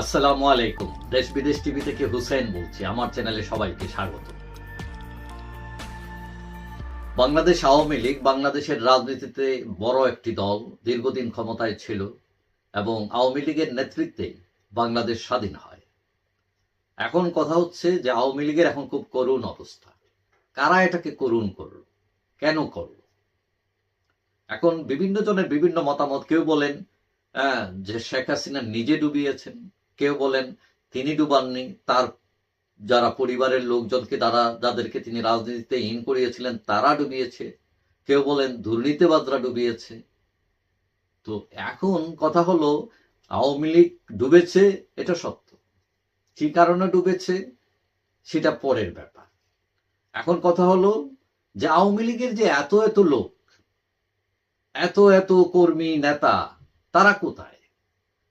আসসালামু আলাইকুম। দেশ বিদেশ টিভি থেকে হুসেন বলছি। আমার চ্যানেলে সবাইকে স্বাগত। বাংলাদেশ আওয়ামী লীগ বাংলাদেশের রাজনীতিতে বড় একটি দল দীর্ঘদিন ক্ষমতায় ছিল এবং আওয়ামী লীগের নেতৃত্বে বাংলাদেশ স্বাধীন হয়। এখন কথা হচ্ছে যে আওয়ামী লীগের এখন খুব করুণ অবস্থা। কারা এটাকে করুণ করল? কেন করল? এখন বিভিন্ন জনের বিভিন্ন মতামত। কেউ বলেন যে শেখ হাসিনা নিজে ডুবিয়েছেন কেউ বলেন তিনি ডুবাননি, তার যারা পরিবারের লোকজনকে তারা, যাদেরকে তিনি রাজনীতিতে ইন করিয়েছিলেন, তারা ডুবিয়েছে। কেউ বলেন দুর্নীতিবাদরা ডুবিয়েছে। তো এখন কথা হলো, আওয়ামী লীগ ডুবেছে, এটা সত্য। কি কারণে ডুবেছে, সেটা পরের ব্যাপার। এখন কথা হলো যে আওয়ামী লীগের যে এত এত লোক, এত এত কর্মী নেতা, তারা কোথায়?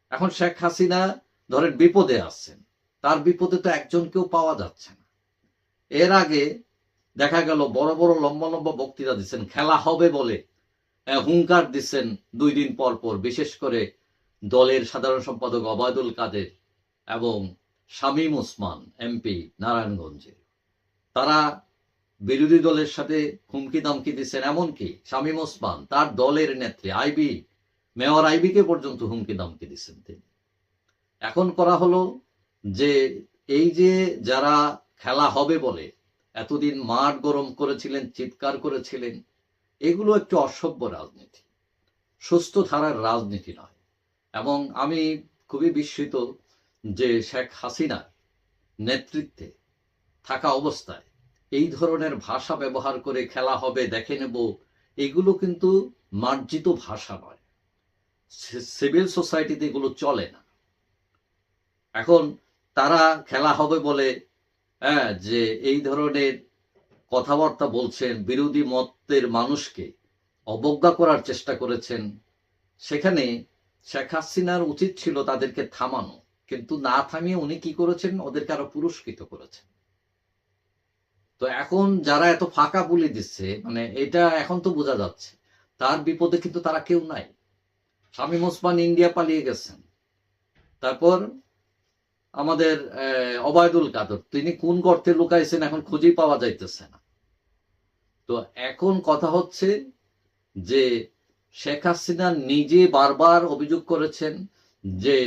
এখন শেখ হাসিনা ধরেন বিপদে আসছেন তার বিপদে তো একজনকেও পাওয়া যাচ্ছে না। এর আগে দেখা গেল বড় বড় লম্বা লম্বা বক্তৃতা দিচ্ছেন, খেলা হবে বলে হুঙ্কার দিচ্ছেন দুই দিন পর পর, বিশেষ করে দলের সাধারণ সম্পাদক অবায়দুল কাদের এবং শামীম ওসমান, এমপি, নারায়ণগঞ্জে। তারা বিরোধী দলের সাথে হুমকি দামকি দিচ্ছেন, এমনকি শামীম ওসমান, তার দলের নেত্রী, আইবি, মেয়র আইবিকে পর্যন্ত হুমকি দামকি দিচ্ছেন তিনি। এখন করা হলো যে এই যে যারা খেলা হবে বলে এতদিন মাঠ গরম করেছিলেন, চিৎকার করেছিলেন, এগুলো একটু অসভ্য রাজনীতি। সুস্থ ধারার রাজনীতি নয়। এবং আমি খুবই বিস্মিত যে শেখ হাসিনার নেতৃত্বে থাকা অবস্থায় এই ধরনের ভাষা ব্যবহার করে খেলা হবে, দেখে নেব, এগুলো কিন্তু মার্জিত ভাষা নয়। সিভিল সোসাইটিতে এগুলো চলে না। এখন তারা খেলা হবে বলে হ্যাঁ যে এই ধরনের কথাবার্তা বলছেন, বিরোধী মতের মানুষকে অবজ্ঞা করার চেষ্টা করেছেন, সেখানে শেখ হাসিনার উচিত ছিল তাদেরকে থামানো। কিন্তু না থামিয়ে উনি কি করেছেন? ওদেরকে আরও পুরস্কৃত করেছেন। তো এখন যারা এত ফাঁকা বুলি দিচ্ছে মানে এটা এখন তো বোঝা যাচ্ছে, তার বিপদে কিন্তু তারা কেউ নাই। শামীম ওসমান ইন্ডিয়া পালিয়ে গেছেন। তারপর আমাদের অবায়দুল কাদর। তিনি কোন গর্তে লুকাইছেন এখন খুঁজেই পাওয়া যাইতেছে না। তো এখন কথা হচ্ছে যে, শেখ হাসিনা নিজে বারবার অভিযোগ করেছেন যে,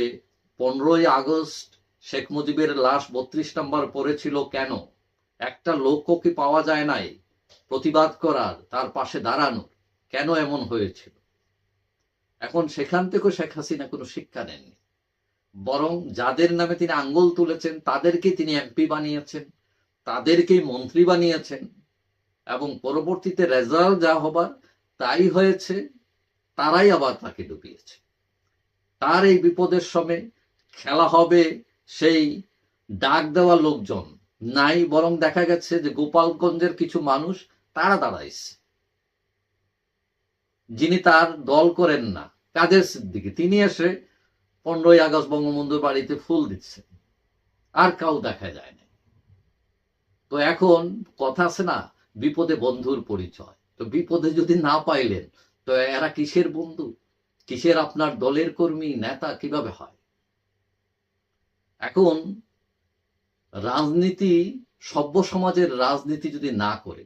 পনেরোই আগস্ট শেখ মুজিবের লাশ বত্রিশ নম্বর পড়েছিল কেন? একটা লোকও কি পাওয়া যায় নাই? প্রতিবাদ করার, তার পাশে দাঁড়ানোর। কেন এমন হয়েছিল? এখন সেখান থেকেও শেখ হাসিনা কোনো শিক্ষা নেননি। বরং যাদের নামে তিনি আঙ্গুল তুলেছেন তাদেরকে তিনি এমপি বানিয়েছেন, তাদেরকেই মন্ত্রী বানিয়েছেন এবং পরবর্তীতে রেজাল্ট যা হবার তাই হয়েছে, তারাই আবার তাকে ডুবিয়েছে। তার এই বিপদের সময় খেলা হবে সেই ডাক দেওয়া লোকজন। নাই, বরং দেখা গেছে যে গোপালগঞ্জের কিছু মানুষ তারা দাঁড়াইছে। যিনি তার দল করেন না কাদের সিদ্দিকি। তিনি এসে পনেরোই আগস্ট বঙ্গবন্ধুর বাড়িতে ফুল দিচ্ছে। আর কাউ দেখা যায় না তো এখন কথা আছে না, বিপদে বন্ধুর পরিচয়। তো বিপদে যদি না পাইলেন, তো এরা কিসের বন্ধু? কিসের আপনার দলের কর্মী, নেতা, কীভাবে হয়? এখন রাজনীতি, সভ্য সমাজের রাজনীতি যদি না করে,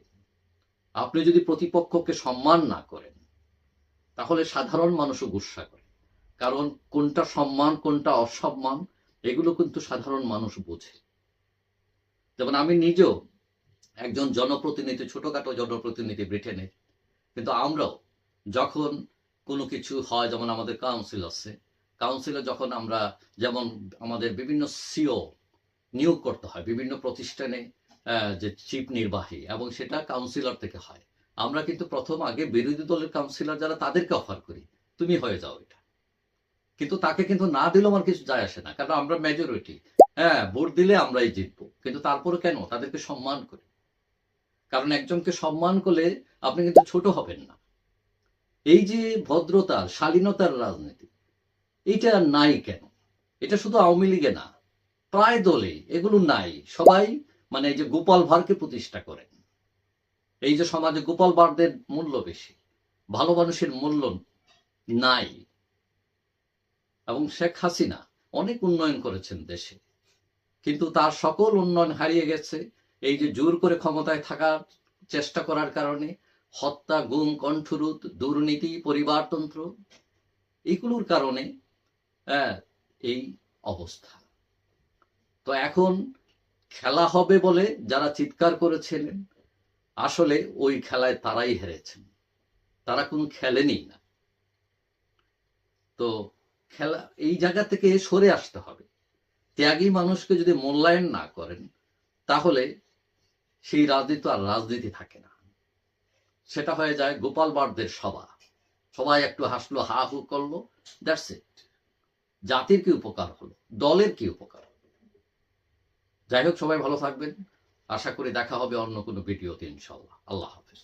আপনি যদি প্রতিপক্ষকে সম্মান না করেন, তাহলে সাধারণ মানুষও গুসা করে। কারণ কোনটা সম্মান, কোনটা অসম্মান, এগুলো কিন্তু সাধারণ মানুষ বোঝে। যেমন আমি নিজেও একজন জনপ্রতিনিধি, ছোটখাটো জনপ্রতিনিধি ব্রিটেনের কিন্তু আমরাও যখন কোনো কিছু হয়, যেমন আমাদের কাউন্সিল আছে কাউন্সিলে যখন আমরা যেমন আমাদের বিভিন্ন সিও নিয়োগ করতে হয়, বিভিন্ন প্রতিষ্ঠানে যে চিফ নির্বাহী, এবং সেটা কাউন্সিলর থেকে হয়। আমরা কিন্তু প্রথম আগে বিরোধী দলের কাউন্সিলর যারা, তাদেরকে অফার করি। তুমি হয়ে যাও এটা। কিন্তু তাকে কিন্তু না দিলেও আমার কিছু যায় আসে না, কারণ আমরা মেজরিটি হ্যাঁ ভোট দিলে আমরাই জিতবো, কিন্তু তারপরে কেন? তাদেরকে সম্মান করি। কারণ একজনকে সম্মান করলে আপনি কিন্তু ছোট হবেন না। এই যে ভদ্রতার, শালীনতার রাজনীতি, এটা নাই কেন? এটা শুধু আওয়ামী লীগে না, প্রায় দলে এগুলো নাই। সবাই মানে এই যে গোপাল ভাঁড়কে প্রতিষ্ঠা করেন। এই যে সমাজে গোপাল ভাঁড়দের মূল্য বেশি, ভালো মানুষের মূল্য নাই। এবং শেখ হাসিনা অনেক উন্নয়ন করেছেন দেশে। কিন্তু তার সকল উন্নয়ন হারিয়ে গেছে। এই যে জোর করে ক্ষমতায় থাকার চেষ্টা করার কারণে হত্যা গুম কণ্ঠরোধ দুর্নীতি পরিবারতন্ত্র এগুলোর কারণে হ্যাঁ, এই অবস্থা। তো এখন খেলা হবে বলে যারা চিৎকার করেছিলেন আসলে ওই খেলায় তারাই হেরেছেন। তারা কোনো খেলেনি না। তো খেলা এই জায়গা থেকে সরে আসতে হবে। ত্যাগী মানুষকে যদি মূল্যায়ন না করেন, তাহলে সেই রাজনীতি আর রাজনীতি থাকে না। সেটা হয়ে যায় গোপাল বাড়দের সভা। সবাই একটু হাসলো, হা হু করল দ্যাটস ইট জাতির কি উপকার হলো? দলের কি উপকার হলো? যাই হোক, সবাই ভালো থাকবেন। আশা করি দেখা হবে অন্য কোনো ভিডিওতে ইনশাল্লাহ আল্লাহ হাফিজ।